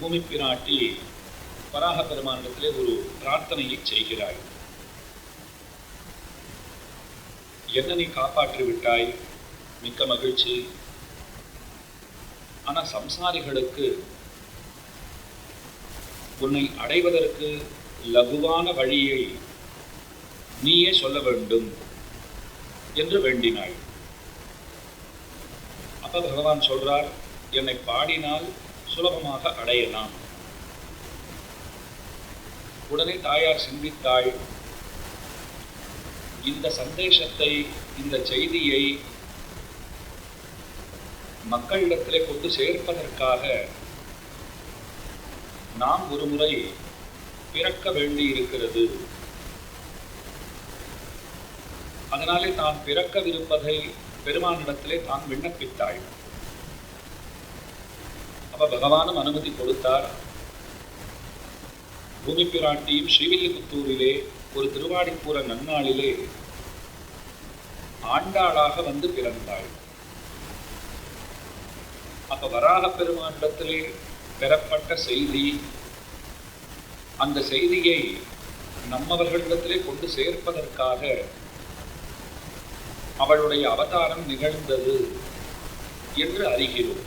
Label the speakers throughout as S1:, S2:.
S1: பூமி பிராட்டி வராக பெருமானிடத்திலே ஒரு பிரார்த்தனையை செய்கிறாய். என்ன நீ காப்பாற்றி விட்டாய்? மிக்க மகிழ்ச்சி. ஆனா சம்சாரிகளுக்கு உன்னை அடைவதற்கு லகுவான வழியை நீயே சொல்ல வேண்டும் என்று வேண்டினாள் அப்ப பகவான் சொல்றார் என்னை பாடினால் சுலபமாக அடையலாம். உடனே தாயார் சிந்தித்தாள். இந்த சந்தேஷத்தை இந்த செய்தியை மக்களிடத்திலே கொண்டு சேர்ப்பதற்காக நாம் ஒரு முறை பிறக்க வேண்டி இருக்கிறது அதனாலே தான் பிறக்கவிருப்பதை பெருமானிடத்திலே தான் விண்ணப்பித்தாள் அப்போ பகவானும் அனுமதி கொடுத்தார். பூமி பிராட்டியும் ஸ்ரீவில்லிபுத்தூரிலே ஒரு திருவாடிப்பூர நன்னாளிலே ஆண்டாளாக வந்து பிறந்தாள். அப்ப வராக பெருமாண்டத்திலே பெறப்பட்ட செய்தி அந்த செய்தியை நம்மவர்களிடத்திலே கொண்டு சேர்ப்பதற்காக அவளுடைய அவதாரம் நிகழ்ந்தது என்று அறிகிறோம்.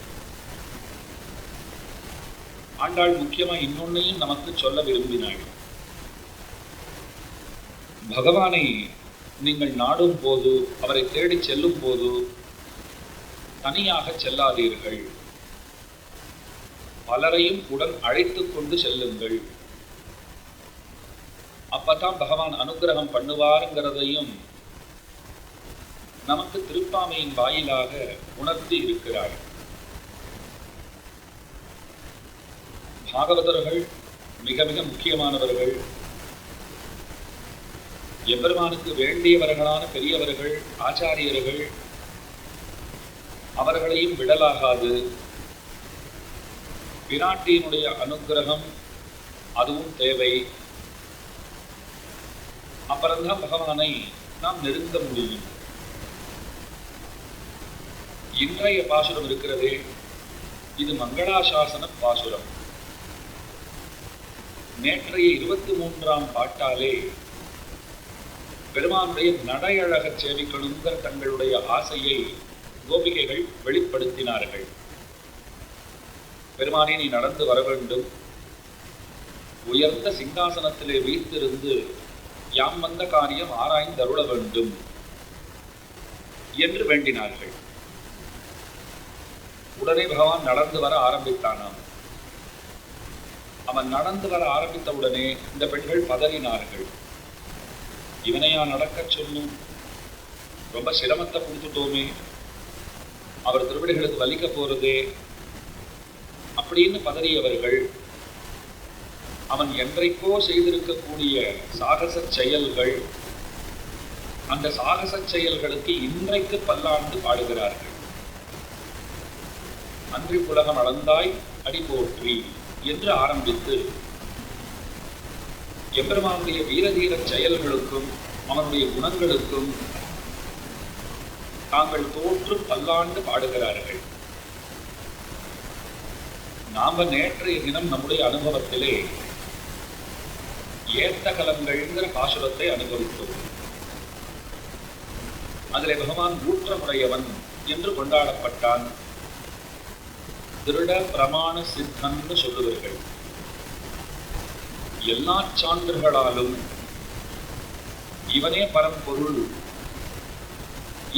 S1: ஆண்டாள் முக்கியமா இன்னொன்னையும் நமக்கு சொல்ல விரும்பினாள். பகவானை நீங்கள் நாடும் போது அவரை தேடி செல்லும் போது தனியாக செல்லாதீர்கள். பலரையும் உடன் அழைத்து கொண்டு செல்லுங்கள். அப்பதான் பகவான் அனுகிரகம் பண்ணுவாருங்கிறதையும் நமக்கு திருப்பாமையின் வாயிலாக உணர்த்தி இருக்கிறார்கள் பாகவதர்கள் மிக மிக முக்கியமானவர்கள். எம்பெருமானுக்கு வேண்டியவர்களான பெரியவர்கள் ஆச்சாரியர்கள் அவர்களையும் விடலாகாது. பிராட்டியினுடைய அனுகிரகம் அதுவும் தேவை. அப்புறம்தான் பகவானை நாம் நெருங்க முடியும். இன்றைய பாசுரம் இருக்கிறதே. இது மங்களாசாசன பாசுரம். நேற்றைய இருபத்தி மூன்றாம் பாட்டாலே பெருமானுடைய நடையழக சேவிக்கணுங்கிற தங்களுடைய ஆசையை கோபிகைகள் வெளிப்படுத்தினார்கள். பெருமானே நீ நடந்து வர வேண்டும். உயர்ந்த சிங்காசனத்திலே வீற்றிருந்து யாம் வந்த காரியம் ஆராய்ந்து அருள வேண்டும் என்று வேண்டினார்கள். உடனே பகவான் நடந்து வர ஆரம்பித்தானாம். அவன் நடந்து வர ஆரம்பித்தவுடனே இந்த பெண்கள் பதறினார்கள். இவனையா நடக்கச் சொல்லும்? ரொம்ப சிரமத்தை கொடுத்துட்டோமே. அவர் திருவிடைகளுக்கு வலிக்க போறதே. அப்படின்னு பதறியவர்கள் அவன் என்றைக்கோ செய்திருக்கக்கூடிய சாகச செயல்கள் அந்த சாகச செயல்களுக்கு இன்றைக்கு பல்லாண்டு பாடுகிறார்கள். அன்றி புலகம் அளந்தாய் அடி போற்றி. என்று ஆரம்பித்து எம்பெருமானுடைய வீரதீர செயல்களுக்கும் அவனுடைய குணங்களுக்கும் தாங்கள் தோற்று பல்லாண்டு பாடுகிறார்கள். நாம நேற்றைய தினம் நம்முடைய அனுபவத்திலே ஏத்த கலங்கள்ங்கிற பாசுரத்தை அனுபவித்தோம். அதிலே பகவான் ஊற்றமுடையவன் என்று கொண்டாடப்பட்டான். திருட பிரமாண சித்தம்னு சொல்லுவர்கள். எல்லா சான்றுகளாலும் இவனே பரம்பொருள்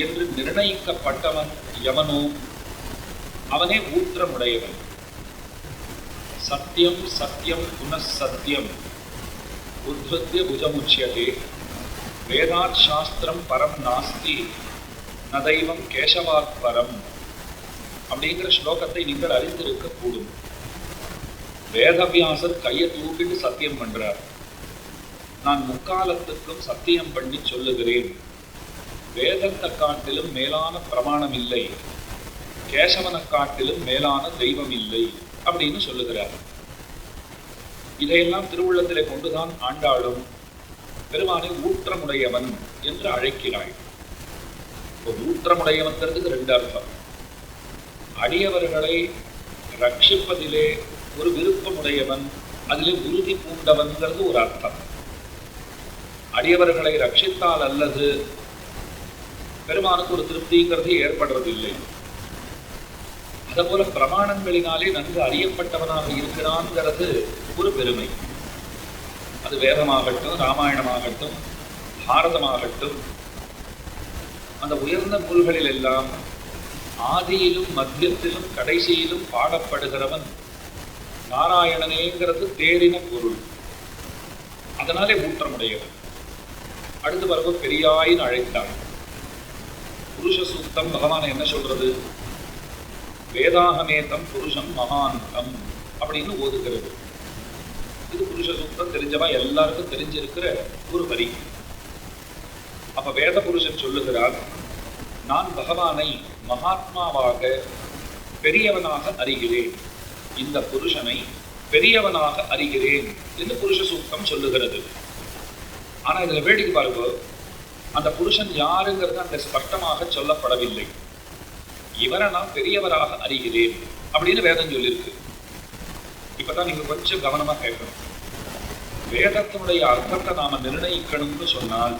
S1: என்று நிர்ணயிக்கப்பட்டவன் எவனோ அவனே ஊற்றமுடையவன். சத்தியம் சத்தியம் புனசத்தியம் உத்வத்திய புஜமுச்சியதே வேதாத் சாஸ்திரம் பரம் நாஸ்தி நதைவம் கேசவாத் பரம் அப்படிங்கிற ஸ்லோகத்தை நீங்கள் அறிந்திருக்க கூடும் வேதவியாசர் கையை தூக்கிட்டு சத்தியம் பண்றார். நான் முக்காலத்துக்கும் சத்தியம் பண்ணி சொல்லுகிறேன். வேதத்தை காட்டிலும் மேலான பிரமாணம் இல்லை. கேசவனை காட்டிலும் மேலான தெய்வம் இல்லை அப்படின்னு சொல்லுகிறார். இதையெல்லாம் திருவுள்ளத்திலே கொண்டுதான் ஆண்டாளும். பெருமானை ஊற்றமுடையவன் என்று அழைக்கிறாள் ஒரு ஊற்றமுடையவன்கிறதுக்கு ரெண்டு அர்த்தம். அடியவர்களை ரட்சிப்பதிலே ஒரு விருப்பமுடையவன் அதிலே உறுதி பூண்டவன்கிறது ஒரு அர்த்தம். அடியவர்களை ரட்சித்தால் அல்லது பெருமானுக்கு ஒரு திருப்திங்கிறது ஏற்படுறதில்லை. அதுபோல பிரமாணங்களினாலே நன்கு அறியப்பட்டவனாக இருக்கிறான்ங்கிறது ஒரு பெருமை. அது வேதமாகட்டும் ராமாயணமாகட்டும் பாரதமாகட்டும் அந்த உயர்ந்த நூல்களில் எல்லாம் ஆதியிலும் மத்தியத்திலும் கடைசியிலும் பாடப்படுகிறவன் நாராயணனேங்கிறது தேரின பொருள். அதனாலே ஊற்றமுடையவன். அடுத்து பிறகு பெரியாயின் அழைத்தான் புருஷ சூக்தம் பகவான் என்ன சொல்றது? வேதாகமேதம் புருஷம் மகாந்தம் அப்படின்னு ஓதுகிறது. இது புருஷ சூக்தம் தெரிஞ்சவா எல்லாருக்கும் தெரிஞ்சிருக்கிற ஒரு வரி. அப்ப வேத புருஷன் சொல்லுகிறார் நான் பகவானை மகாத்மாவாக பெரியவனாக அறிகிறேன். இந்த புருஷனை பெரியவனாக அறிகிறேன் என்று புருஷ சூக்தம் சொல்லுகிறது. ஆனா இதுல வேடிக்கை பாருங்க. அந்த புருஷன் யாருங்கிறது அந்த ஸ்பஷ்டமாக சொல்லப்படவில்லை. இவரை நான் பெரியவராக அறிகிறேன் அப்படின்னு வேதம் சொல்லியிருக்கு. இப்பதான் நீங்க கொஞ்சம் கவனமா கேட்கணும். வேதத்தினுடைய அர்த்தத்தை நாம நிர்ணயிக்கணும்னு சொன்னால்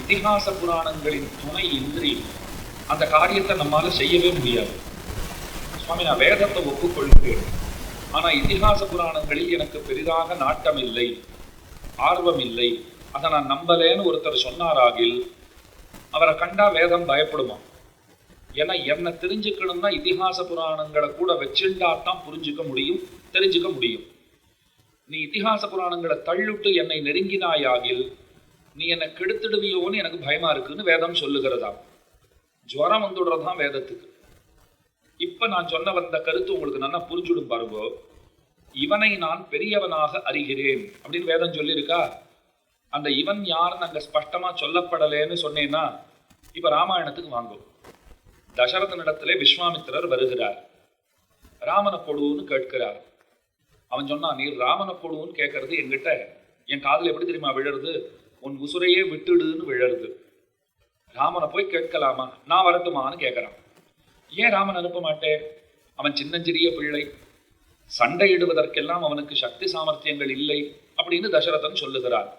S1: இதிகாச புராணங்களின் துணை இன்றி அந்த காரியத்தை நம்மால் செய்யவே முடியாது. சுவாமி நான் வேதத்தை ஒப்புக்கொள்கிறேன். ஆனால் இத்திஹாச புராணங்களில் எனக்கு பெரிதாக நாட்டம் இல்லை ஆர்வம் இல்லை. அதை நான் நம்பலேன்னு ஒருத்தர் சொன்னாராகில் அவரை கண்டா வேதம் பயப்படுமா? ஏன்னா என்னை தெரிஞ்சுக்கணும்னா இதிகாச புராணங்களை கூட வச்சுண்டா தான் புரிஞ்சுக்க முடியும் தெரிஞ்சுக்க முடியும். நீ இத்திஹாச புராணங்களை தள்ளுட்டு என்னை நெருங்கினாயாகில் நீ என்னை கெடுத்துடுவியோன்னு எனக்கு பயமா இருக்குன்னு வேதம் சொல்லுகிறதா ஜுவரம் வந்துடுறதுதான் வேதத்துக்கு. இப்போ நான் சொன்ன வந்த கருத்து உங்களுக்கு நல்லா புரிஞ்சுடும் பாருங்கோ. இவனை நான் பெரியவனாக அறிகிறேன் அப்படின்னு வேதம் சொல்லியிருக்கா? அந்த இவன் யாருன்னு அங்கே ஸ்பஷ்டமாக சொல்லப்படலேன்னு சொன்னேன்னா இப்போ ராமாயணத்துக்கு வாங்கும் தசரதனிடத்திலே விஸ்வாமித்திரர் வருகிறார். ராமனை கொடுன்னு கேட்கிறார். அவன் சொன்னான் நீர் ராமனை கொடுன்னு கேட்கறது என்கிட்ட என் காதில் எப்படி தெரியுமா விழருது உன் உசுரையே விட்டுடுன்னு விழருது ராமனை போய் கேட்கலாமா? நான் வரட்டுமான்னு கேட்கறான் ஏன் ராமன் அனுப்ப மாட்டேன்? அவன் சின்னஞ்சிறிய பிள்ளை. சண்டையிடுவதற்கெல்லாம் அவனுக்கு சக்தி சாமர்த்தியங்கள் இல்லை அப்படின்னு தசரதன் சொல்லுகிறார்.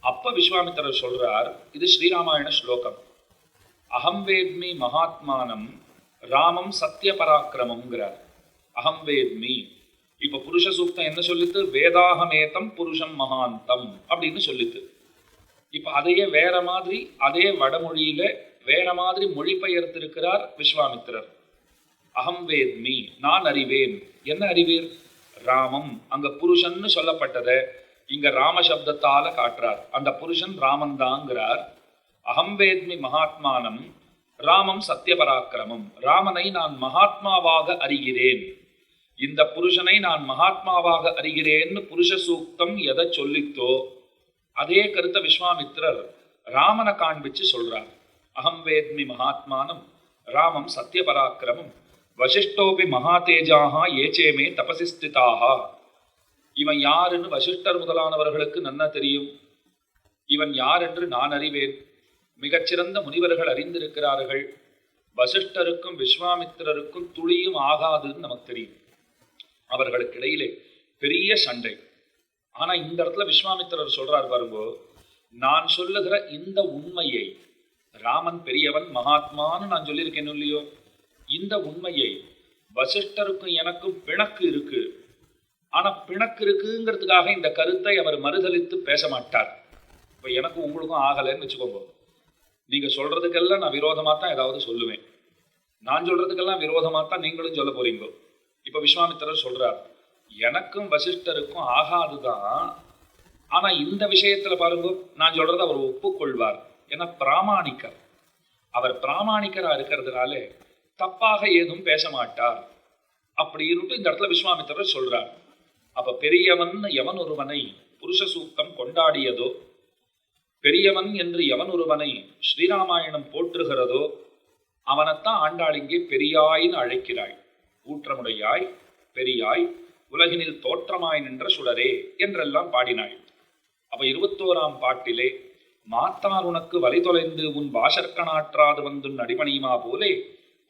S1: அப்ப விஸ்வாமித்திரர் சொல்றார் இது ஸ்ரீராமாயண ஸ்லோகம். அகம் வேத்மி மகாத்மானம் ராமம் சத்திய பராக்கிரமம்ங்கிறார் அகம் வேத்மி. இப்ப புருஷ சூக்தம் என்ன சொல்லித்து? வேதாகமேதம் புருஷம் மகாந்தம் அப்படின்னு சொல்லித்து. இப்போ அதையே வேற மாதிரி அதே வடமொழியில வேற மாதிரி மொழிபெயர்த்திருக்கிறார் விஸ்வாமித்திரர். அகம் வேத்மி நான் அறிவேன். என்ன அறிவீர்? ராமம். அங்க புருஷன்னு சொல்லப்பட்டதை இங்க ராம சப்தத்தால காட்டுறார். அந்த புருஷன் ராமன் தாங்கிறார் அகம் வேத்மி மகாத்மானம் ராமம் சத்தியபராக்கிரமம் ராமனை நான் மகாத்மாவாக அறிகிறேன். இந்த புருஷனை நான் மகாத்மாவாக அறிகிறேன்னு புருஷ சூக்தம் எதை சொல்லித்தோ அதே கருத்தை விஸ்வாமித்திரர் ராமனை காண்பிச்சு சொல்றார். அகம் வேத்மி மகாத்மானம் ராமம் சத்தியபராக்கிரமம் வசிஷ்டோபி மகாதேஜாக ஏச்சேமே தபசிஸ்திதாக இவன் யாருன்னு வசிஷ்டர் முதலானவர்களுக்கு நன்னா தெரியும். இவன் யார் என்று நான் அறிவேன். மிகச்சிறந்த முனிவர்கள் அறிந்திருக்கிறார்கள். வசிஷ்டருக்கும் விஸ்வாமித்திரருக்கும் துளியும் ஆகாதுன்னு நமக்கு தெரியும். அவர்களுக்கு இடையிலே பெரிய சண்டை. ஆனா இந்த இடத்துல விஸ்வாமித்திரர் சொல்கிறார் பாருங்கோ நான் சொல்லுகிற இந்த உண்மையை ராமன் பெரியவன் மகாத்மான்னு நான் சொல்லியிருக்கேன் இல்லையோ? இந்த உண்மையை வசிஷ்டருக்கும் எனக்கும் பிணக்கு இருக்கு. ஆனா பிணக்கு இருக்குங்கிறதுக்காக இந்த கருத்தை அவர் மறுதளித்து பேச மாட்டார். இப்போ எனக்கும் உங்களுக்கும் ஆகலைன்னு வச்சுக்கோங்க. நீங்க சொல்றதுக்கெல்லாம் நான் விரோதமாக தான் ஏதாவது சொல்லுவேன். நான் சொல்றதுக்கெல்லாம் விரோதமாக தான் நீங்களும் சொல்ல போறீங்க? இப்போ விஸ்வாமித்திரர் சொல்றார் எனக்கும் வசிஷ்டருக்கும் ஆகாதுதான். ஆனால் இந்த விஷயத்தில் பாருங்க நான் சொல்கிறத அவர் ஒப்புக்கொள்வார். ஏன்னா பிராமாணிக்கர். அவர் பிராமாணிக்கராக இருக்கிறதுனால தப்பாக ஏதும் பேச மாட்டார். அப்படின்னுட்டு இந்த இடத்துல விஸ்வாமித்திரர் சொல்கிறார் அப்போ பெரியவன் எவன் ஒருவனை புருஷ சூக்தம் கொண்டாடியதோ பெரியவன் என்று எவன் ஒருவனை ஸ்ரீராமாயணம் போற்றுகிறதோ அவனைத்தான் ஆண்டாள் இங்கே பெரியாய்னு அழைக்கிறாய். ஊற்றமுடையாய் பெரியாய் உலகினில் தோற்றமாய் நின்ற சுடரே என்றெல்லாம் பாடினாள் அப்ப இருபத்தோராம் பாட்டிலே மாத்தார் உனக்கு வலை தொலைந்து உன் பாஷர்க்கனாற்றாது வந்து அடிபணியுமா போலே?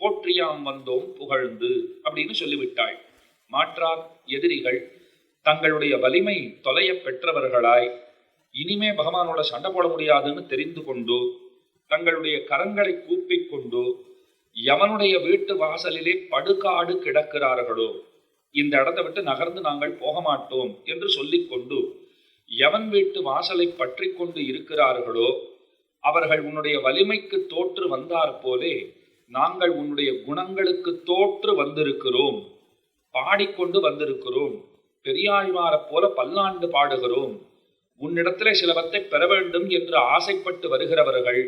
S1: போற்றியாம் வந்தோம் புகழ்ந்து அப்படின்னு சொல்லிவிட்டாள் மாற்றார் எதிரிகள் தங்களுடைய வலிமை தொலைய பெற்றவர்களாய் இனிமே பகவானோட சண்டை போட முடியாதுன்னு தெரிந்து கொண்டு தங்களுடைய கரங்களை கூப்பிக் கொண்டு எவனுடைய வீட்டு வாசலிலே படுகாடு கிடக்கிறார்களோ? இந்த இடத்தை விட்டு நகர்ந்து நாங்கள் போக மாட்டோம் என்று சொல்லிக்கொண்டு எவன் வீட்டு வாசலை பற்றி கொண்டு இருக்கிறார்களோ அவர்கள் உன்னுடைய வலிமைக்கு தோற்று வந்தார் போலே நாங்கள் உன்னுடைய குணங்களுக்கு தோற்று வந்திருக்கிறோம். பாடிக்கொண்டு வந்திருக்கிறோம். பெரியாழ்வாரைப் போல பல்லாண்டு பாடுகிறோம். உன்னிடத்திலே சிலவத்தை பெற வேண்டும் என்று ஆசைப்பட்டு வருகிறவர்கள்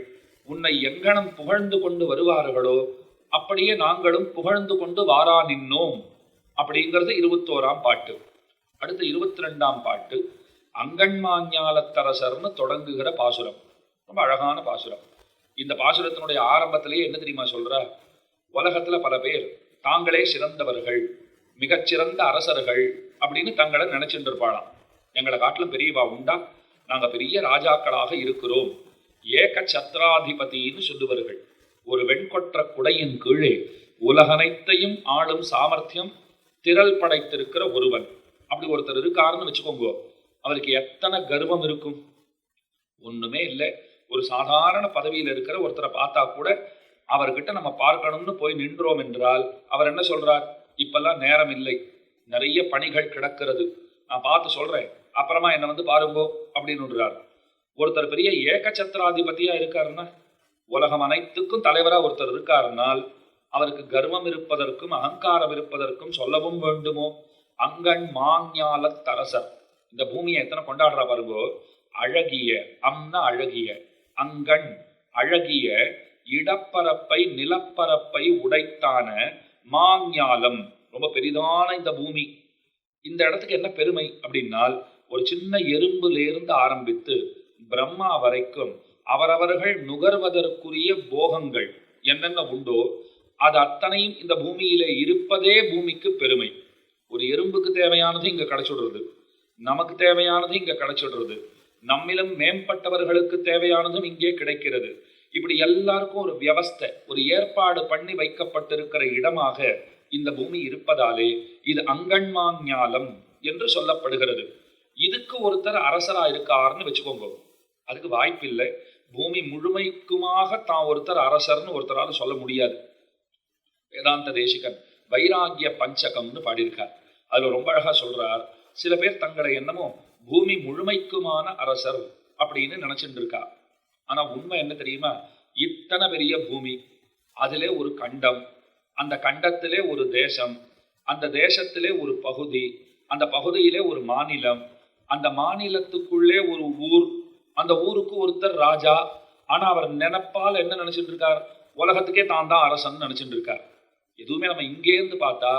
S1: உன்னை எங்கனம் புகழ்ந்து கொண்டு வருவார்களோ அப்படியே நாங்களும் புகழ்ந்து கொண்டு வாரா நின்னோம். அப்படிங்கிறது இருபத்தோராம் பாட்டு. அடுத்து இருபத்தி ரெண்டாம் பாட்டு அங்கன்மாஞாலத்தரசர்னு தொடங்குகிற பாசுரம். ரொம்ப அழகான பாசுரம். இந்த பாசுரத்தினுடைய ஆரம்பத்திலேயே என்ன தெரியுமா சொல்கிறா உலகத்தில் பல பேர் தாங்களே சிறந்தவர்கள் மிகச்சிறந்த அரசர்கள் அப்படின்னு தங்களை நினைச்சுட்டு இருப்பாளாம். எங்களை காட்டிலும் பெரியவா உண்டா? நாங்கள் பெரிய ராஜாக்களாக இருக்கிறோம். ஏக சத்ராதிபதினு சொல்லுவார்கள். ஒரு வெண்கொற்ற குடையின் கீழே உலகனைத்தையும் ஆளும் சாமர்த்தியம் திரள் படைத்திருக்கிற ஒருவன். அப்படி ஒருத்தர் இருக்காருன்னு வச்சுக்கோங்க. அவருக்கு எத்தனை கர்வம் இருக்கும்? ஒண்ணுமே இல்லை. ஒரு சாதாரண பதவியில் இருக்கிற ஒருத்தரை பார்த்தா கூட அவர்கிட்ட நம்ம பார்க்கணும்னு போய் நின்றோம் என்றால் அவர் என்ன சொல்றார்? இப்பெல்லாம் நேரம் இல்லை. நிறைய பணிகள் கிடக்கிறது. நான் பார்த்து சொல்றேன். அப்புறமா என்ன வந்து பாருங்கோ அப்படின்னு ஒருத்தர் பெரிய ஏகச்சத்திராதிபதியா இருக்காருன்னா உலகம் அனைத்துக்கும் தலைவரா ஒருத்தர் இருக்காருனால் அவருக்கு கர்வம் இருப்பதற்கும் அகங்காரம் இருப்பதற்கும் சொல்லவும் வேண்டுமோ? அங்கண் மாஞால தரசர். இந்த பூமியை எத்தனை கொண்டாடுற பாருங்கோ. அழகிய அம்னா அழகிய. அங்கண் அழகிய இடப்பரப்பை நிலப்பரப்பை உடைத்தான மாங்யாலம் ரொம்ப பெரிதான இந்த பூமி. இந்த இடத்துக்கு என்ன பெருமை அப்படின்னால் ஒரு சின்ன எறும்புலேருந்து ஆரம்பித்து பிரம்மா வரைக்கும் அவரவர்கள் நுகர்வதற்குரிய போகங்கள் என்னென்ன உண்டோ அது அத்தனையும் இந்த பூமியிலே இருப்பதே பூமிக்கு பெருமை. ஒரு எறும்புக்கு தேவையானது இங்க கிடைச்சுடுறது. நமக்கு தேவையானது இங்க கிடைச்சிடுறது. நம்மிலும் மேம்பட்டவர்களுக்கு தேவையானதும் இங்கே கிடைக்கிறது. இப்படி எல்லாருக்கும் ஒரு வியவஸ்தை ஒரு ஏற்பாடு பண்ணி வைக்கப்பட்டிருக்கிற இடமாக இந்த பூமி இருப்பதாலே இது அங்கன்மாஞாலம் என்று சொல்லப்படுகிறது. இதுக்கு ஒருத்தர் அரசரா இருக்காருன்னு வச்சுக்கோங்க. அதுக்கு வாய்ப்பில்லை. பூமி முழுமைக்குமாக தான் ஒருத்தர் அரசர்னு ஒருத்தரால் சொல்ல முடியாது. வேதாந்த தேசிகன் வைராகிய பஞ்சகம்னு பாடியிருக்கார். அதில் ரொம்ப அழகாக சொல்கிறார் சில பேர் தங்களை என்னமோ பூமி முழுமைக்குமான அரசர் அப்படின்னு நினச்சிட்டு இருக்கா. ஆனால் உண்மை என்ன தெரியுமா? இத்தனை பெரிய பூமி அதிலே ஒரு கண்டம் அந்த கண்டத்திலே ஒரு தேசம் அந்த தேசத்திலே ஒரு பகுதி அந்த பகுதியிலே ஒரு மாநிலம் அந்த மாநிலத்துக்குள்ளே ஒரு ஊர் அந்த ஊருக்கு ஒருத்தர் ராஜா ஆனால் அவர் நினைப்பால் என்ன நினச்சிட்டு இருக்கார்? உலகத்துக்கே தான் தான் அரசன் நினச்சிட்டு இருக்கார். எதுவுமே நம்ம இங்கேருந்து பார்த்தா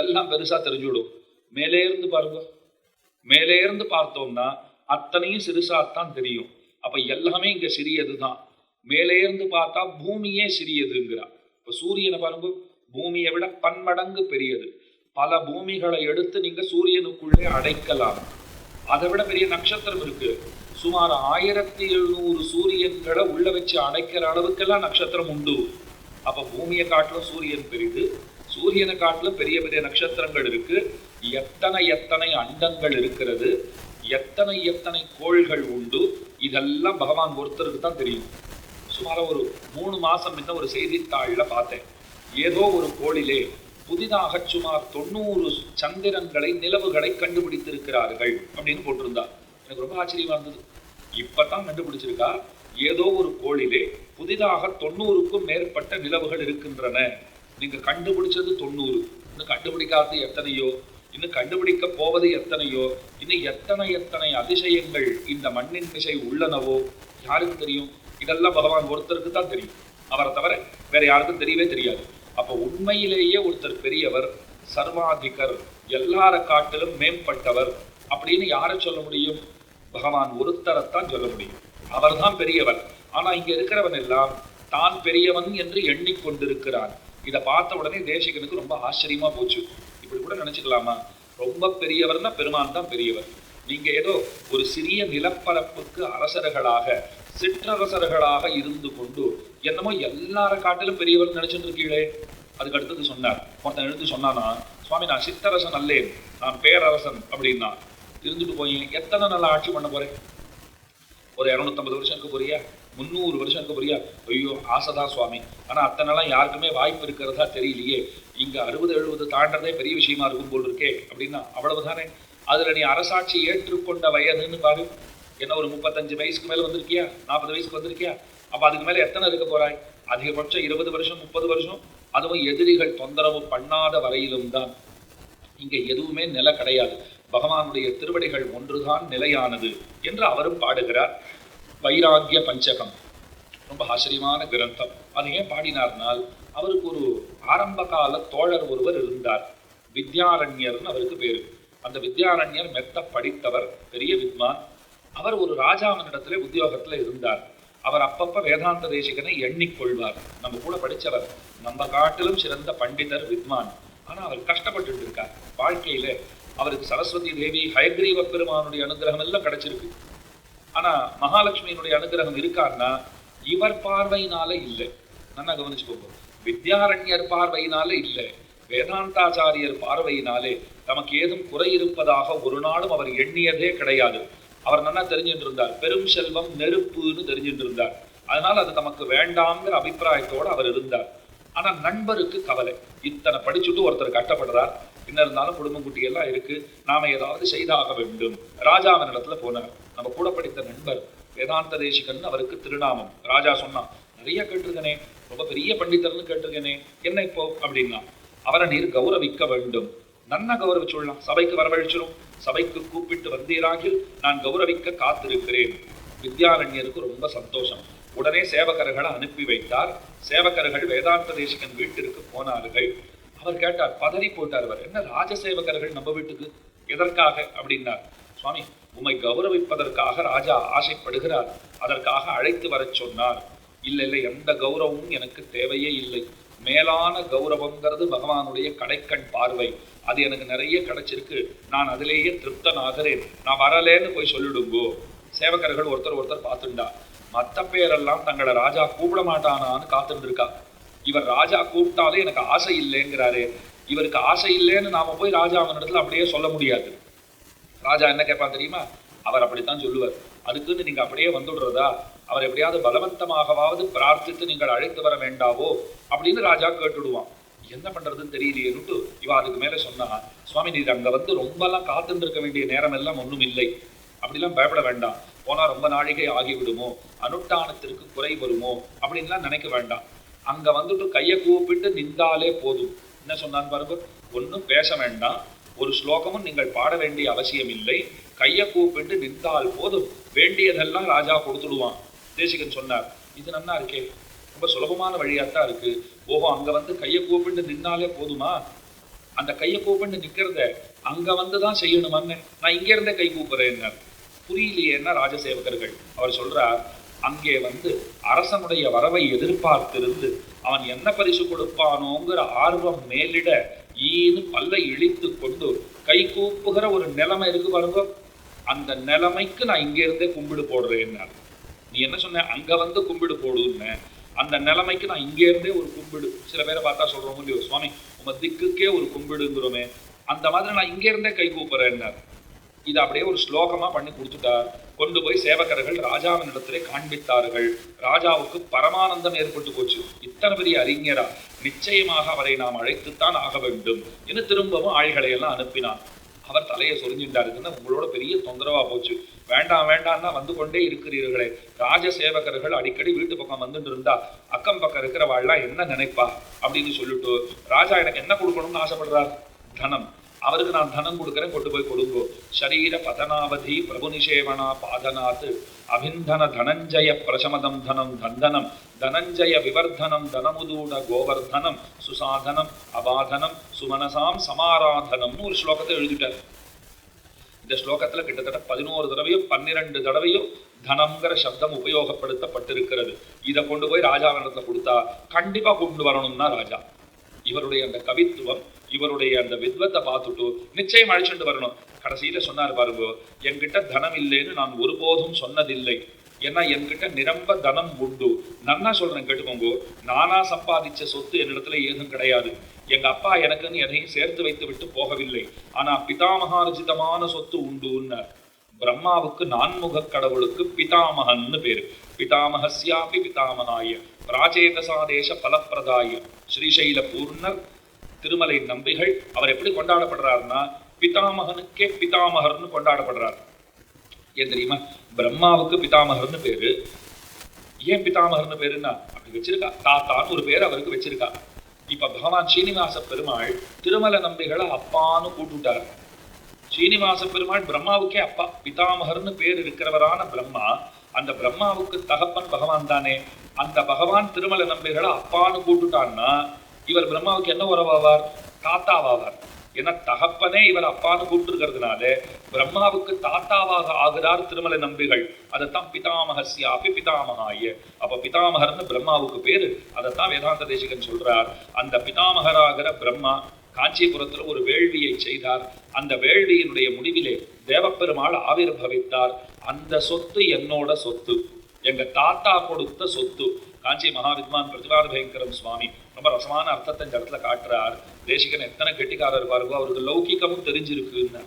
S1: எல்லாம் பெருசாக தெரிஞ்சுவிடும். மேலே இருந்து பாருங்க. மேலே இருந்து பார்த்தோம்னா அத்தனையும் சிறுசாகத்தான் தெரியும். அப்போ எல்லாமே இங்கே சிறியது தான் மேலே இருந்து பார்த்தா பூமியே சிறியதுங்கிறா. இப்போ சூரியனை பாருங்க. பூமியை விட பன்மடங்கு பெரியது. பல பூமிகளை எடுத்து நீங்கள் சூரியனுக்குள்ளே அடைக்கலாம். அதை விட பெரிய நட்சத்திரம் இருக்கு. சுமார் ஆயிரத்தி எழுநூறு சூரியன்களை உள்ள வச்சு அடைக்கிற அளவுக்கெல்லாம் நட்சத்திரம் உண்டு. அப்போ பூமியை காட்டிலும் சூரியன் பெரிது. சூரியனை காட்டிலும் பெரிய பெரிய நட்சத்திரங்கள் இருக்கு. எத்தனை எத்தனை அண்டங்கள் இருக்கிறது. எத்தனை எத்தனை கோள்கள் உண்டு. இதெல்லாம் பகவான் ஒருத்தருக்கு தான் தெரியும். சுமார் ஒரு மூணு மாசம் முன்ன ஒரு செய்தித்தாளில் பார்த்தேன். ஏதோ ஒரு கோளிலே புதிதாக சுமார் தொண்ணூறு சந்திரன்களை நிலவுகளை கண்டுபிடித்திருக்கிறார்கள் அப்படின்னு போட்டிருந்தா. எனக்கு ரொம்ப ஆச்சரியமா இருந்தது. இப்பதான் கண்டுபிடிச்சிருக்கா? ஏதோ ஒரு கோளிலே புதிதாக தொண்ணூறுக்கும் மேற்பட்ட நிலவுகள் இருக்கின்றன. நீங்க கண்டுபிடிச்சது தொண்ணூறு. இன்னும் கண்டுபிடிக்காதது எத்தனையோ? இன்னும் கண்டுபிடிக்க போவது எத்தனையோ? இன்னும் எத்தனை எத்தனை அதிசயங்கள் இந்த மண்ணின் மிசை உள்ளனவோ? யாருக்கு தெரியும்? இதெல்லாம் பகவான் ஒருத்தருக்கு தான் தெரியும். அவரை தவிர வேற யாருக்கும் தெரியவே தெரியாது. அப்ப உண்மையிலேயே ஒருத்தர் பெரியவர் சர்வாதிகர் எல்லார காட்டிலும் மேம்பட்டவர் அப்படின்னு யாரை சொல்ல முடியும்? பகவான் ஒருத்தரைத்தான் சொல்ல முடியும். அவர்தான் பெரியவன். ஆனால் இங்கே இருக்கிறவன் எல்லாம் தான் பெரியவன் என்று எண்ணிக்கொண்டிருக்கிறான். இதை பார்த்த உடனே தேசிகனுக்கு ரொம்ப ஆச்சரியமா போச்சு. இப்படி கூட நினச்சிக்கலாமா? ரொம்ப பெரியவர்னா பெருமான் தான் பெரியவர். நீங்க ஏதோ ஒரு சிறிய நிலப்பரப்புக்கு அரசர்களாக சிற்றரசர்களாக இருந்து கொண்டு என்னமோ எல்லார காட்டிலும் பெரியவர் நினைச்சிட்டு இருக்கீங்களே? அதுக்கு அடுத்தது சொன்னார். ஒருத்தன் எழுந்து சொன்னானா சுவாமி நான் சித்தரசன் அல்லேன். நான் பேரரசன் அப்படின்னா. இருந்துட்டு போய் எத்தனை நாள் ஆட்சி பண்ண போறேன்? ஒரு இரநூத்தம்பது வருஷம் இருக்க போறியா? முந்நூறு வருஷம் இருக்க போறியா? ஐயோ ஆசைதான் சுவாமி. ஆனா அத்தனைலாம் யாருக்குமே வாய்ப்பு இருக்கிறதா தெரியலையே. இங்க அறுபது எழுபது தாண்டதே பெரிய விஷயமா இருக்கும் போல் இருக்கே அப்படின்னா அவ்வளவுதானே? அதுல நீ அரசாட்சி ஏற்றுக்கொண்ட வயதுன்னு பாரு. என்ன ஒரு முப்பத்தஞ்சு வயசுக்கு மேலே வந்திருக்கியா? நாற்பது வயசுக்கு வந்திருக்கியா? அப்போ அதுக்கு மேல எத்தனை இருக்க போறாய்? அதிகபட்சம் இருபது வருஷம் முப்பது வருஷம்? அதுவும் எதிரிகள் தொந்தரவு பண்ணாத வரையிலும் தான். இங்க எதுவுமே நில கிடையாது. பகவானுடைய திருவடிகள் ஒன்றுதான் நிலையானது என்று அவரும் பாடுகிறார். வைராகிய பஞ்சகம். ரொம்ப ஆச்சரியமான கிரந்தம். அது ஏன் பாடினார்னால் அவருக்கு ஒரு ஆரம்ப கால தோழர் ஒருவர் இருந்தார். வித்யாரண்யர்னு அவருக்கு பேரு. அந்த வித்யாரண்யர் மெத்த படித்தவர் பெரிய வித்வான். அவர் ஒரு ராஜாவனிடத்துல உத்தியோகத்துல இருந்தார். அவர் அப்பப்ப வேதாந்த தேசிகனை எண்ணிக்கொள்வார். நம்ம கூட படிச்சவர் நம்ம காட்டிலும் சிறந்த பண்டிதர் வித்வான். ஆனா அவர் கஷ்டப்பட்டு இருக்கார். வாழ்க்கையில அவருக்கு சரஸ்வதி தேவி ஹயக்ரீவ பெருமானுடைய அனுகிரகம் எல்லாம் கிடைச்சிருக்கு. ஆனா மகாலட்சுமியினுடைய அனுகிரகம் இருக்கான்னா இவர் பார்வையினால இல்லை. நல்லா கவனிச்சுக்கோங்க. வித்யாரண்யர் பார்வையினால இல்லை. வேதாந்தாச்சாரியர் பார்வையினாலே தமக்கு ஏதும் குறை இருப்பதாக ஒரு நாளும் அவர் எண்ணியதே கிடையாது. அவர் நல்லா தெரிஞ்சுட்டு இருந்தார் பெரும் செல்வம் நெருப்புன்னு தெரிஞ்சுட்டு இருந்தார் அதனால அது நமக்கு வேண்டாம்ங்கிற அபிப்பிராயத்தோட அவர் இருந்தார். ஆனா நண்பருக்கு கவலை. இத்தனை படிச்சுட்டு ஒருத்தர் கஷ்டப்படுறார். என்ன இருந்தாலும் குடும்பம் குட்டி எல்லாம் இருக்கு. நாம ஏதாவது செய்தாக வேண்டும். ராஜாவின் இடத்துல போனார். நம்ம கூட படித்த நண்பர் வேதாந்த தேசிகன் அவருக்கு திருநாமம். ராஜா சொன்னான் நிறைய கேட்டிருக்கனே ரொம்ப பெரிய பண்டிதர்னு கேட்டிருக்கனே என்ன இப்போ? அப்படின்னா அவரை நீர் கௌரவிக்க வேண்டும். நன்ன கௌரவிச்சுடலாம் சபைக்கு வரவழைச்சிரும். சபைக்கு கூப்பிட்டு வந்தீராகில் நான் கௌரவிக்க காத்திருக்கிறேன். வித்யாரண்யருக்கு ரொம்ப சந்தோஷம். உடனே சேவகர்களை அனுப்பி வைத்தார். சேவகர்கள் வேதாந்த தேசிகன் வீட்டிற்கு போனார்கள். அவர் கேட்டார் பதறி போட்டார் அவர். என்ன ராஜசேவகர்கள் நம்ம வீட்டுக்கு? எதற்காக? அப்படின்னார். சுவாமி உம்மை கௌரவிப்பதற்காக ராஜா ஆசைப்படுகிறார். அதற்காக அழைத்து வரச் சொன்னார். இல்லை இல்லை எந்த கௌரவமும் எனக்கு தேவையே இல்லை. மேலான கௌரவங்கிறது பகவானுடைய கடைக்கண் பார்வை. அது எனக்கு நிறைய கிடைச்சிருக்கு. நான் அதிலேயே திருப்தனாகிறேன். நான் வரலேன்னு போய் சொல்லிடுங்கோ. சேவகர்கள் ஒருத்தர் ஒருத்தர் பார்த்துண்டா. மற்ற பேரெல்லாம் தங்களை ராஜா கூப்பிட மாட்டானான்னு காத்துட்டு இருக்கா இவர் ராஜா கூப்பிட்டாலே எனக்கு ஆசை இல்லைங்கிறாரு. இவருக்கு ஆசை இல்லைன்னு நாம போய் ராஜா அவன் இடத்துல அப்படியே சொல்ல முடியாது. ராஜா என்ன கேட்பான் தெரியுமா? அவர் அப்படித்தான் சொல்லுவார். அதுக்குன்னு நீங்க அப்படியே வந்துடுறதா? அவர் எப்படியாவது பலவந்தமாகவாவது பிரார்த்தித்து நீங்கள் அழைத்து வர வேண்டாவோ? அப்படின்னு ராஜா கேட்டுடுவான். என்ன பண்ணுறதுன்னு தெரியலையேன்னுட்டு இவா அதுக்கு மேலே சொன்னா சுவாமி நீர் அங்கே வந்து ரொம்பலாம் காத்துட்டு வேண்டிய நேரம் எல்லாம் ஒன்றும் இல்லை. அப்படிலாம் பயப்பட வேண்டாம். போனால் ரொம்ப நாழிகை ஆகிவிடுமோ? அனுஷ்டானத்திற்கு குறை வருமோ? அப்படின்லாம் நினைக்க வேண்டாம். அங்க வந்துட்டு கையை கூப்பிட்டு நின்றாலே போதும். என்ன சொன்னான் பாருங்க? ஒன்றும் பேச வேண்டாம். ஒரு ஸ்லோகமும் நீங்கள் பாட வேண்டிய அவசியம் இல்லை. கையை கூப்பிட்டு நின்றால் போதும். வேண்டியதெல்லாம் ராஜா கொடுத்துடுவான். தேசிகன் சொன்னார். இது நன்னா இருக்கே. ரொம்ப சுலபமான வழியாத்தான் இருக்கு. ஓஹோ அங்கே வந்து கையை கூப்பிட்டு நின்னாலே போதுமா? அந்த கையை கூப்பிட்டு நிற்கிறத அங்கே வந்து தான் செய்யணுமான்னு? நான் இங்கேருந்தே கை கூப்புறேன்னார் புரியலையேன்னா ராஜசேவகர்கள் அவர் சொல்றார் அங்கே வந்து அரசனுடைய வரவை எதிர்பார்த்திருந்து அவன் என்ன பரிசு கொடுப்பானோங்கிற ஆர்வம் மேலிட ஈனு பல்லை இழித்து கொண்டு கை கூப்புகிற ஒரு நிலைமை இருக்கு பாருங்க. அந்த நிலைமைக்கு நான் இங்க இருந்தே கும்பிடு போடுறேன்னார். நீ என்ன சொன்ன? அங்க வந்து கும்பிடு போடுன்னு. அந்த நிலைமைக்கு நான் இங்க இருந்தே ஒரு கும்பிடு. சில பேரை பார்த்தா சொல்றோம் இல்லையோ? சுவாமி உங்க திக்குக்கே ஒரு கும்பிடுங்கிறோமே. அந்த மாதிரி நான் இங்கேருந்தே கை கூப்புறேன்னார். இது அப்படியே ஒரு ஸ்லோகமா பண்ணி கொடுத்துட்டார் கொண்டு போய் சேவகர்கள் ராஜாவின் இடத்திலே காண்பித்தார்கள். ராஜாவுக்கு பரமானந்தம் ஏற்பட்டு போச்சு. இத்தனை பெரிய அறிஞரா? நிச்சயமாக அவரை நாம் அழைத்துத்தான் ஆக வேண்டும் என்று திரும்பவும் ஆள்களை எல்லாம் அனுப்பினார் அவர் தலையை சொரிஞ்சிட்டாருன்னு உங்களோட பெரிய தொந்தரவா போச்சு? வேண்டாம் வேண்டாம்னா வந்து கொண்டே இருக்கிறீர்களே. ராஜ சேவகர்கள் அடிக்கடி வீட்டு பக்கம் வந்துட்டு இருந்தா அக்கம் பக்கம் இருக்கிறவாள்லாம் என்ன நினைப்பா? அப்படின்னு சொல்லிட்டு ராஜா எனக்கு என்ன கொடுக்கணும்னு ஆசைப்படுறார்? தனம். அவருக்கு நான் தனம் கொடுக்குறேன் கொண்டு போய் கொடுங்கோ. சரீர பதனாவதி பிரபு நிஷேவனா பாதனாத்து அபிந்தன தனஞ்சய பிரசமதம் தனம் தந்தனம். தனஞ்சய விவர்தனம் தனமுதூட கோவர்தனம். சுசாதனம் அபாதனம் சுமனசாம் சமாராதனம்னு ஒரு ஸ்லோகத்தை எழுதிட்டார். இந்த ஸ்லோகத்தில் கிட்டத்தட்ட பதினோரு தடவையும் பன்னிரெண்டு தடவையும் தனம்ங்கிற சப்தம் உபயோகப்படுத்தப்பட்டிருக்கிறது. இதை கொண்டு போய் ராஜாவிடத்துல கொடுத்தா கண்டிப்பாக கொண்டு வரணும்னா ராஜா. இவருடைய அந்த கவித்துவம் இவருடைய அந்த வித்வத்தை பார்த்துட்டு நிச்சயம் அழைச்சிட்டு வரணும். கடைசியில சொன்னார் பாருங்க என்கிட்ட தனம் இல்லைன்னு நான் ஒருபோதும் சொன்னதில்லை. ஏன்னா என்கிட்ட நிரம்ப தனம் உண்டு. நன்னா சொல்றேன் கேட்டுக்கோங்க. நானா சம்பாதிச்ச சொத்து என்னிடத்துல ஏதும் கிடையாது. எங்க அப்பா எனக்குன்னு எதையும் சேர்த்து வைத்து விட்டு போகவில்லை. ஆனா பிதாமகார்ஜிதமான சொத்து உண்டுன்னார். பிரம்மாவுக்கு நான்முக கடவுளுக்கு பிதாமகன்னு பேரு. பிதாமகஸ்யாபி பிதாமகாய பிராச்சேதசாதேச பலப்பிரதாய. ஸ்ரீசைல பூர்ணர் திருமலை நம்பிகள் அவர் எப்படி கொண்டாடப்படுறாருன்னா பிதாமகனுக்கே பிதாமகர்னு கொண்டாடப்படுறார். ஏன் தெரியுமா? பிரம்மாவுக்கு பிதாமகர்னு பேரு. ஏன் பிதாமகர்னு பேருன்னா அப்படி வச்சிருக்கா. தாத்தான்னு ஒரு பேர் அவருக்கு வச்சிருக்கா. இப்ப பகவான் ஸ்ரீனிவாச பெருமாள் திருமல நம்பிகளை அப்பான்னு கூட்டுட்டார் ஸ்ரீனிவாச பெருமாள் பிரம்மாவுக்கே அப்பா. பிதாமகர்னு பேர் இருக்கிறவரான பிரம்மா அந்த பிரம்மாவுக்கு தகப்பன் பகவான் தானே. அந்த பகவான் திருமல நம்பிகளை அப்பான்னு கூட்டுட்டான்னா இவர் பிரம்மாவுக்கு என்ன உறவாவார்? தாத்தாவாவார். ஏன்னா தகப்பனே இவர் அப்பான்னு கூப்பிட்டுருக்கிறதுனால பிரம்மாவுக்கு தாத்தாவாக ஆகிறார் திருமலை நம்பிகள். அதைத்தான் பிதாமகஸ்யாபி பிதாமகாய. அப்ப பிதாமகர்னு பிரம்மாவுக்கு பேரு. அதைத்தான் வேதாந்த தேசிகன் சொல்றார். அந்த பிதாமகராகிற பிரம்மா காஞ்சிபுரத்தில் ஒரு வேள்வியை செய்தார். அந்த வேள்வியினுடைய முடிவிலே தேவப்பெருமாள் ஆவிர்பவித்தார் அந்த சொத்து என்னோட சொத்து. எங்க தாத்தா கொடுத்த சொத்து. காஞ்சி மகாவித்வான் பிரதிபாத பயங்கரம் சுவாமி. ரொம்ப ரசமான அர்த்தத்தை இந்த இடத்துல காட்டுறார். தேசிகன் எத்தனை கெட்டிக்காரர் பாருங்கோ அவருக்கு லௌகிக்கமும் தெரிஞ்சிருக்குன்னு.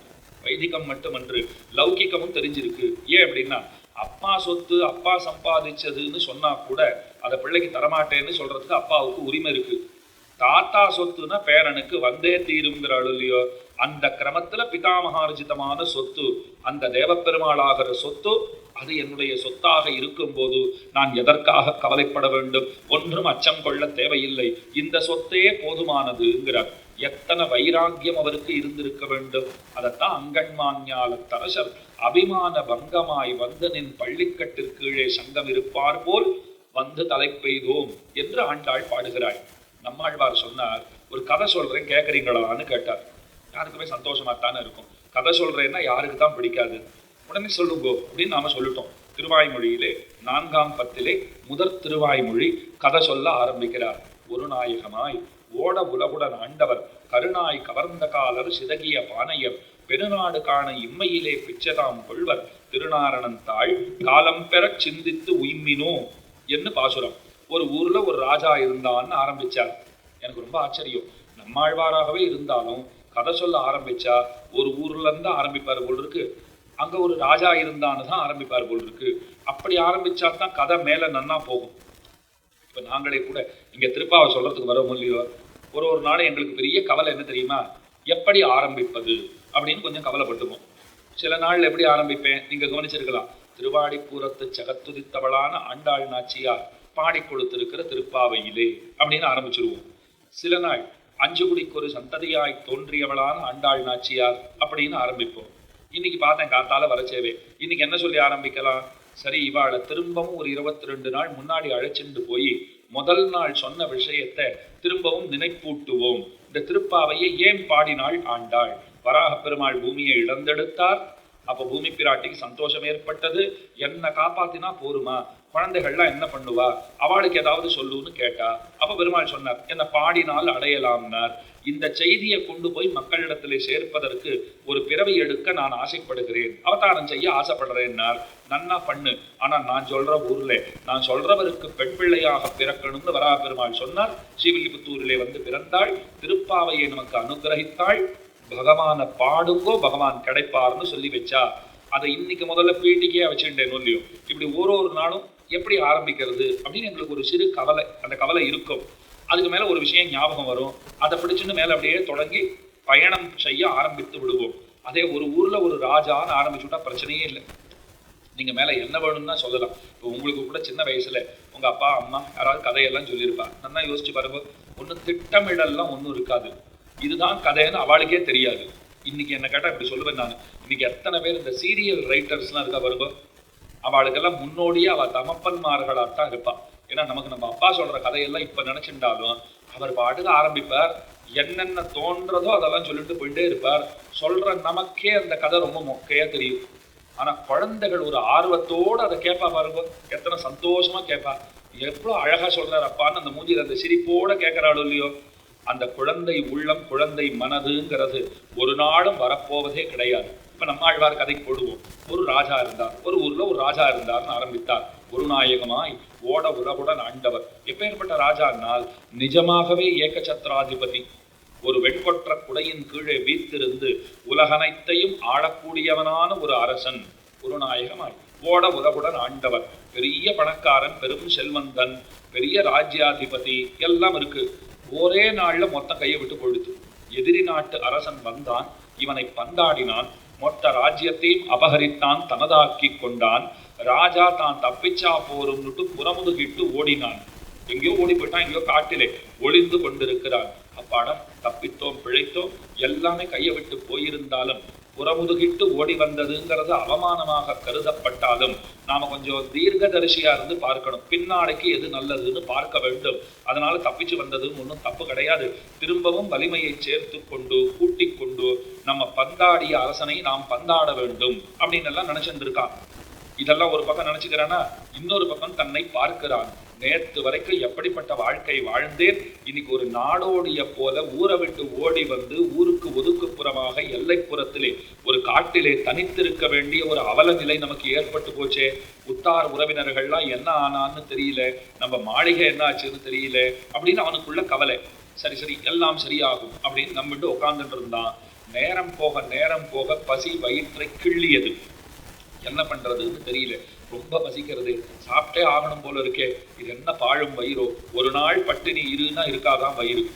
S1: வைதிகம் மட்டுமன்று லௌகிக்கமும் தெரிஞ்சிருக்கு. ஏன் அப்படின்னா அப்பா சொத்து அப்பா சம்பாதிச்சதுன்னு சொன்னா கூட அதை பிள்ளைக்கு தரமாட்டேன்னு சொல்றதுக்கு அப்பாவுக்கு உரிமை இருக்கு. தாத்தா சொத்துனா பேரனுக்கு வந்தே தீருங்கிறாள் இல்லையோ அந்த கிரமத்துல பிதாமகார்ஜிதமான சொத்து அந்த தேவப்பெருமாளாகிற சொத்து அது என்னுடைய சொத்தாக இருக்கும்போது நான் எதற்காக கவலைப்பட வேண்டும்? ஒன்றும் அச்சம் கொள்ள தேவையில்லை. இந்த சொத்தே போதுமானதுங்கிறார். எத்தனை வைராக்கியம் அவருக்கு இருந்திருக்க வேண்டும்? அதைத்தான் அங்கன்மான்யால தரசர் அபிமான பங்கமாய் வந்து நின் பள்ளிக்கட்டிற்கீழே சங்கம் இருப்பார் போல் வந்து தலை பெய்தோம் என்று ஆண்டாள் பாடுகிறாள். நம்மாழ்வார் சொன்னார் ஒரு கதை சொல்றேன் கேட்குறீங்களான்னு கேட்டார். யாருக்குமே சந்தோஷமாக தானே இருக்கும். கதை சொல்றேன்னா யாருக்கு தான் பிடிக்காது. உடனே சொல்லுங்கோ அப்படின்னு நாம சொல்லிட்டோம். திருவாய்மொழியிலே நான்காம் பத்திலே முதற் திருவாய்மொழி கதை சொல்ல ஆரம்பிக்கிறார். ஒரு நாயகமாய் ஓட உலகுடன் ஆண்டவர் கருணாய் கவர்ந்த காலர் சிதகிய பானையர் பெருநாடு காண இம்மையிலே பிச்சதாம் கொள்வர் திருநாரணன் தாய் காலம் பெறச் சிந்தித்து உய்மினோ என்று பாசுரம். ஒரு ஊர்ல ஒரு ராஜா இருந்தான்னு ஆரம்பிச்சார். எனக்கு ரொம்ப ஆச்சரியம். நம்மாழ்வாராகவே இருந்தாலும் கதை சொல்ல ஆரம்பிச்சா ஒரு ஊர்ல இருந்து ஆரம்பிப்பார் போல் இருக்கு. அங்கே ஒரு ராஜா இருந்தான்னு தான் ஆரம்பிப்பார் போல் இருக்கு. அப்படி ஆரம்பித்தா தான் கதை மேலே நன்னா போகும். இப்போ நாங்களே கூட இங்கே திருப்பாவை சொல்கிறதுக்கு வரோம் இல்லையோ? ஒரு ஒரு நாளும் எங்களுக்கு பெரிய கவலை என்ன தெரியுமா? எப்படி ஆரம்பிப்பது? அப்படின்னு கொஞ்சம் கவலைப்பட்டுவோம் சில நாள் எப்படி ஆரம்பிப்பேன்? நீங்கள் கவனிச்சிருக்கலாம். திருவாடிப்பூரத்து ஜகத்துதித்தவளான ஆண்டாள் நாச்சியார் பாடி கொடுத்திருக்கிற திருப்பாவையிலே அப்படின்னு ஆரம்பிச்சிருவோம். சில நாள் அஞ்சு குடிக்கு ஒரு சந்ததியாய் தோன்றியவளான ஆண்டாள் நாச்சியார் அப்படின்னு ஆரம்பிப்போம். இன்னைக்கு பார்த்தேன் காத்தால வரச்சேவே இன்னைக்கு என்ன சொல்லி ஆரம்பிக்கலாம்? சரி இவாளை திரும்பவும் ஒரு இருபத்தி ரெண்டு நாள் முன்னாடி அழைச்சிட்டு போய் முதல் நாள் சொன்ன விஷயத்தை திரும்பவும் நினைப்பூட்டுவோம். இந்த திருப்பாவையை ஏன் பாடினாள் ஆண்டாள்? வராக பெருமாள் பூமியை இழந்தெடுத்தார். அப்ப பூமி பிராட்டிக்கு சந்தோஷம் ஏற்பட்டது. என்ன காப்பாத்தினா போருமா? குழந்தைகள்லாம் என்ன பண்ணுவா? அவளுக்கு ஏதாவது சொல்லுன்னு கேட்டா அப்ப பெருமாள் சொன்னார் என்ன பாடினால் அடையலாம்னார். இந்த செய்தியை கொண்டு போய் மக்களிடத்தில் சேர்ப்பதற்கு ஒரு பிறவி எடுக்க நான் ஆசைப்படுகிறேன். அவதாரம் செய்ய ஆசைப்படுறேன்னார் நன்னா பண்ணு. ஆனால் நான் சொல்ற ஊர்ல நான் சொல்றவருக்கு பெண் பிள்ளையாக பிறக்கணும்னு வரா பெருமாள் சொன்னார். ஸ்ரீவில்லிபுத்தூரிலே வந்து பிறந்தாள். திருப்பாவையை நமக்கு அனுகிரகித்தாள். பகவானை பாடுங்கோ பகவான் கிடைப்பார்னு சொல்லி வச்சா அதை இன்னைக்கு முதல்ல பீட்டிக்கே வச்சுட்டேன் இல்லையோ? இப்படி ஒரு ஒரு நாளும் எப்படி ஆரம்பிக்கிறது அப்படின்னு எங்களுக்கு ஒரு சிறு கவலை அந்த கவலை இருக்கும். அதுக்கு மேலே ஒரு விஷயம் ஞாபகம் வரும். அதை பிடிச்சுன்னு மேலே அப்படியே தொடங்கி பயணம் செய்ய ஆரம்பித்து விடுவோம். அதே ஒரு ஊரில் ஒரு ராஜான்னு ஆரம்பிச்சுட்டா பிரச்சனையே இல்லை. நீங்கள் மேலே என்ன வேணும்னா சொல்லலாம். இப்போ உங்களுக்கு கூட சின்ன வயசில் உங்கள் அப்பா அம்மா யாராவது கதையெல்லாம் சொல்லியிருப்பா. நல்லா யோசிச்சு பாருங்க. ஒன்றும் திட்டமிடல்லாம் ஒன்றும் இருக்காது. இதுதான் கதைன்னு அவளுக்கே தெரியாது. இன்னைக்கு என்ன கேட்டால் இப்படி சொல்லுவேன் நான். இன்னைக்கு எத்தனை பேர் இந்த சீரியல் ரைட்டர்ஸ்லாம் இருக்கா பாருங்க. அவளுக்கெல்லாம் முன்னோடியே அவ தமப்பன்மார்களாத்தான் இருப்பாள் ஏன்னா நமக்கு நம்ம அப்பா சொல்ற கதையெல்லாம் இப்ப நினைச்சுட்டாலும் அவர் பாட்டுக்கு ஆரம்பிப்பார். என்னென்ன தோன்றதோ அதெல்லாம் சொல்லிட்டு போயிட்டே இருப்பார். சொல்ற நமக்கே அந்த கதை ரொம்ப மொக்கையா தெரியும். ஆனா குழந்தைகள் ஒரு ஆர்வத்தோட அதை கேட்பா பாருங்க. எத்தனை சந்தோஷமா கேட்பா. எவ்வளோ அழகா சொல்கிறார் அப்பான்னு அந்த மூஞ்சியில் அந்த சிரிப்போட கேட்கிறாளோ இல்லையோ. அந்த குழந்தை உள்ளம் குழந்தை மனதுங்கிறது ஒரு நாளும் வரப்போவதே கிடையாது. இப்ப நம்மாழ்வார் கதை போடுவோம். ஒரு ராஜா இருந்தார். ஒரு ஊர்ல ஒரு ராஜா இருந்தார்னு ஆரம்பித்தார். குருநாயகமாய் ஓட உலகுடன் ஆண்டவர். எப்பேற்பட்ட ராஜானால் நிஜமாகவே ஏகச்சத்திராதிபதி ஒரு வெண்கொற்ற குடையின் கீழே வீத்திருந்து உலகனைத்தையும் ஆளக்கூடியவனான ஒரு அரசன் குருநாயகமாய். ஓட உலகுடன் ஆண்டவர். பெரிய பணக்காரன் பெரும் செல்வந்தன் பெரிய ராஜ்யாதிபதி எல்லாம் இருக்கு. ஒரே நாள்ல மொத்தம் கையை விட்டு போயிடுத்து எதிரி நாட்டு அரசன் வந்தான். இவனை பந்தாடினான். மொத்த ராஜ்யத்தையும் அபகரித்தான் தனதாக்கி கொண்டான். ராஜா தான் தப்பிச்சா போரும்னுட்டு புறமுதுகிட்டு ஓடினான். எங்கேயோ ஓடி போயிட்டான் எங்கேயோ காட்டிலே ஒளிந்து கொண்டிருக்கிறான். அப்பாடா தப்பித்தோம் பிழைத்தோம் எல்லாமே கையை விட்டு போயிருந்தாலும் புறமுதுகிட்டு ஓடி வந்ததுங்கிறது அவமானமாக கருதப்பட்டாலும் நாம கொஞ்சம் தீர்க்கதரிசியாக இருந்து பார்க்கணும். பின்னாடைக்கு எது நல்லதுன்னு பார்க்க வேண்டும். அதனால தப்பிச்சு வந்ததுன்னு ஒன்றும் தப்பு கிடையாது. திரும்பவும் வலிமையை சேர்த்து கொண்டு கூட்டிக் கொண்டு நம்ம பந்தாடிய அரசனை நாம் பந்தாட வேண்டும் அப்படின்னு எல்லாம் நினைச்சிட்டு இருக்கான். இதெல்லாம் ஒரு பக்கம் நினைச்சுக்கிறானா இன்னொரு பக்கம் தன்னை பார்க்கிறான். நேற்று வரைக்கும் எப்படிப்பட்ட வாழ்க்கை வாழ்ந்தேன்? இன்னைக்கு ஒரு நாடோடிய போல ஊரை விட்டு ஓடி வந்து ஊருக்கு ஒதுக்குப்புறமாக எல்லைப்புறத்திலே ஒரு காட்டிலே தனித்திருக்க வேண்டிய ஒரு அவல நிலை நமக்கு ஏற்பட்டு போச்சே. உத்தார் உறவினர்கள்லாம் என்ன ஆனான்னு தெரியல. நம்ம மாளிகை என்ன ஆச்சுன்னு தெரியல. அப்படின்னு அவனுக்குள்ள கவலை. சரி சரி எல்லாம் சரியாகும் அப்படின்னு நம்பிட்டு உட்காந்துட்டு இருந்தான். நேரம் போக நேரம் போக பசி வயிற்றை கிள்ளியது. என்ன பண்ணுறதுன்னு தெரியல. ரொம்ப பசிக்கிறது. சாப்பிட்டே ஆகணும் போல இருக்கே. இது என்ன பாழும் வயிறோ? ஒரு நாள் பட்டினி இருன்னா இருக்காதான் வயிறு.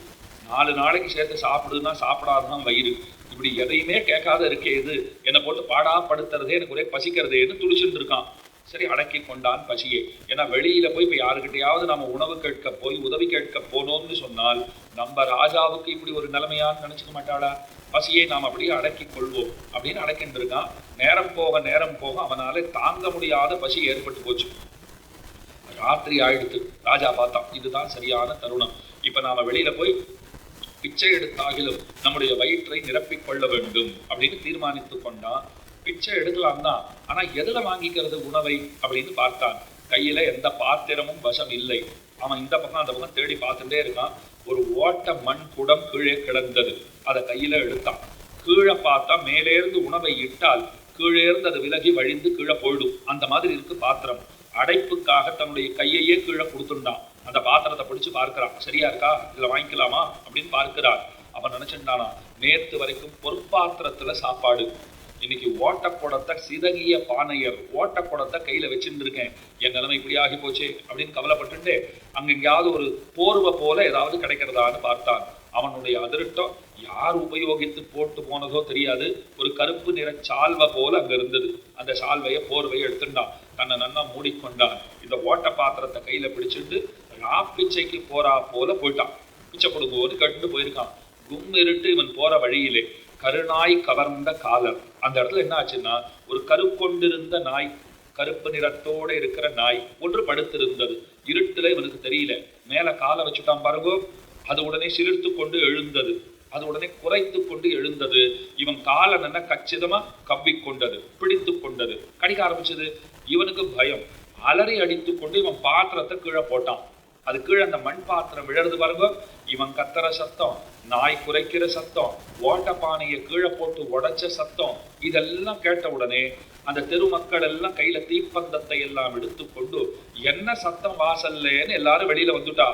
S1: நாலு நாளைக்கு சேர்த்து சாப்பிடுன்னா சாப்பிடாதான் வயிறு. இப்படி எதையுமே கேட்காத இருக்கே இது. என்னை போட்டு பாடா படுத்துறதே எனக்கு ஒரே பசிக்கிறதேன்னு துடிச்சுட்டு இருக்கான் சரி அடக்கி கொண்டான் பசியே. ஏன்னா வெளியில போய் இப்போ யாருக்கிட்டையாவது நம்ம உணவு கேட்க போய் உதவி கேட்க போனோம்னு சொன்னால் நம்ம ராஜாவுக்கு இப்படி ஒரு நிலைமையான்னு நினச்சிக்க மாட்டாளா? பசியை நாம் அப்படியே அடக்கி கொள்வோம் அப்படின்னு அடக்கின்றிருக்கான் நேரம் போக நேரம் போக அவனால தாங்க முடியாத பசி ஏற்பட்டு போச்சு. ராத்திரி ஆயிடுத்து. ராஜா பார்த்தான். இதுதான் சரியான தருணம். இப்ப நாம வெளியில போய் பிச்சை எடுத்தாகிலும் நம்முடைய வயிற்றை நிரப்பிக் கொள்ள வேண்டும் அப்படின்னு தீர்மானித்து கொண்டான். பிச்சை எடுக்கலாம் தான். ஆனா எதுல வாங்கிக்கிறது உணவை அப்படின்னு பார்த்தான். கையில எந்த பாத்திரமும் வசம் இல்லை. அவன் இந்த பக்கம் அந்த பக்கம் தேடி பார்த்துட்டே இருக்கான். ஒரு ஓட்ட மண் குடம் கீழே கிடந்தது. அதை கையில எடுத்தான். கீழே பார்த்தா மேலேருந்து உணவை இட்டால் கீழே இருந்து அது விலகி வழிந்து கீழே போயிடும். அந்த மாதிரி இருக்கு பாத்திரம். அடைப்புக்காக தன்னுடைய கையையே கீழே கொடுத்துட்டான். அந்த பாத்திரத்தை பிடிச்சு பார்க்கிறான். சரியா இருக்கா? இதுல வாங்கிக்கலாமா? அப்படின்னு பார்க்கிறான் அவன் நினைச்சிருந்தானா நேற்று வரைக்கும் பொற்பாத்திரத்துல சாப்பாடு. இன்னைக்கு ஓட்ட குடத்தை சிதகிய பானையர் ஓட்டக்குடத்தை கையில கையில் இருக்கேன் என் நிலைமை இப்படி ஆகி போச்சு அப்படின்னு கவலைப்பட்டுட்டு அங்க எங்கேயாவது ஒரு போர்வை போல ஏதாவது கிடைக்கிறதான்னு பார்த்தான். அவனுடைய அதிருஷ்டம் யார் உபயோகித்து போட்டு போனதோ தெரியாது. ஒரு கருப்பு நிற சால்வை போல அங்க இருந்தது. அந்த சால்வையை போர்வையை எடுத்துட்டான். தன்னை நன்னா மூடிக்கொண்டான். இந்த ஓட்ட பாத்திரத்தை கையில பிடிச்சிட்டு ராப்பிச்சைக்கு போறா போல போயிட்டான். பிச்சை கொடுங்கோன்னு கட்டு போயிருக்கான். கும் இருட்டு இவன் போற வழியிலே. கருநாய் கவர்ந்த காலம். அந்த இடத்துல என்ன ஆச்சுன்னா ஒரு கருக்கொண்டிருந்த நாய் கருப்பு நிறத்தோடு இருக்கிற நாய் ஒன்று படுத்திருந்தது. இருட்டில் இவனுக்கு தெரியல. மேலே காலை வச்சுட்டான் பாருங்கோ. அது உடனே சிலிர்த்து கொண்டு எழுந்தது. அது உடனே குறைத்து கொண்டு எழுந்தது. இவன் காலை நல்லா கச்சிதமா கவ்விக்கொண்டது பிடித்து கொண்டது. கடிக்க ஆரம்பிச்சது. இவனுக்கு பயம். அலறி அடித்து கொண்டு இவன் பாத்திரத்தை கீழே போட்டான். அது கீழே அந்த மண் பாத்திரம் விழறது பாருங்க. இவன் கத்துற சத்தம் நாய் குறைக்கிற சத்தம் ஓட்டப்பானையை கீழே போட்டு உடைச்ச சத்தம் இதெல்லாம் கேட்ட உடனே அந்த தெரு மக்கள் எல்லாம் கையில தீப்பந்தத்தை எல்லாம் எடுத்துக்கொண்டு என்ன சத்தம் வாசல்லேன்னு எல்லாரும் வெளியில வந்துட்டா?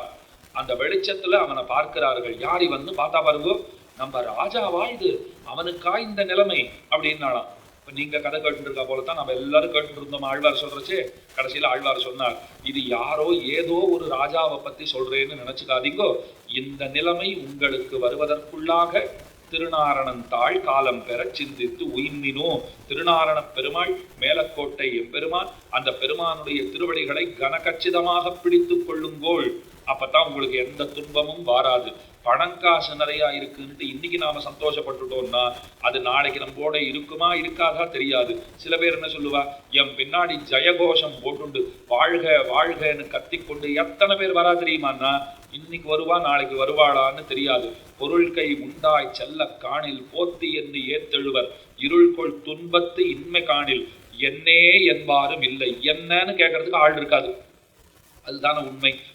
S1: அந்த வெளிச்சத்துல அவனை பார்க்கிறார்கள். யார் வந்து பார்த்தா பாருங்க. நம்ம ராஜாவா இது? அவனுக்கா இந்த நிலைமை? அப்படின்னாலாம் இப்ப நீங்க கதை கேட்டு போல போலத்தான் நம்ம எல்லாரும் கேட்டு இருந்தோம். ஆழ்வார் சொல்றச்சே கடைசியில ஆழ்வார் சொன்னார் இது யாரோ ஏதோ ஒரு ராஜாவை பத்தி சொல்றேன்னு நினைச்சுக்காதீங்கோ. இந்த நிலைமை உங்களுக்கு வருவதற்குள்ளாக திருநாரணன் தாழ் காலம் பெற சிந்தித்து உயிர்மினோ திருநாரண பெருமாள் மேலக்கோட்டை எம்பெருமான் அந்த பெருமானுடைய திருவடிகளை கனகச்சிதமாக பிடித்து கொள்ளுங்கோள். அப்பதான் உங்களுக்கு எந்த துன்பமும் வாராது. பணங்காசு நிறையா இருக்குன்ட்டு இன்னைக்கு நாம சந்தோஷப்பட்டுட்டோம்னா அது நாளைக்கு நம்மோட இருக்குமா இருக்காதா தெரியாது. சில பேர் என்ன சொல்லுவா? என் பின்னாடி ஜெயகோஷம் போட்டுண்டு வாழ்க வாழ்கன்னு கத்திக்கொண்டு எத்தனை பேர் வரா தெரியுமான்னா இன்னைக்கு வருவா நாளைக்கு வருவாளான்னு தெரியாது. பொருள்கை உண்டாய் செல்ல காணில் போத்தி என்று ஏத்தெழுவர். இருள்கொள் துன்பத்து இன்மை காணில். என்னே என்பாரும் இல்லை. என்னன்னு கேட்கறதுக்கு ஆள் இருக்காது. அதுதான உண்மை.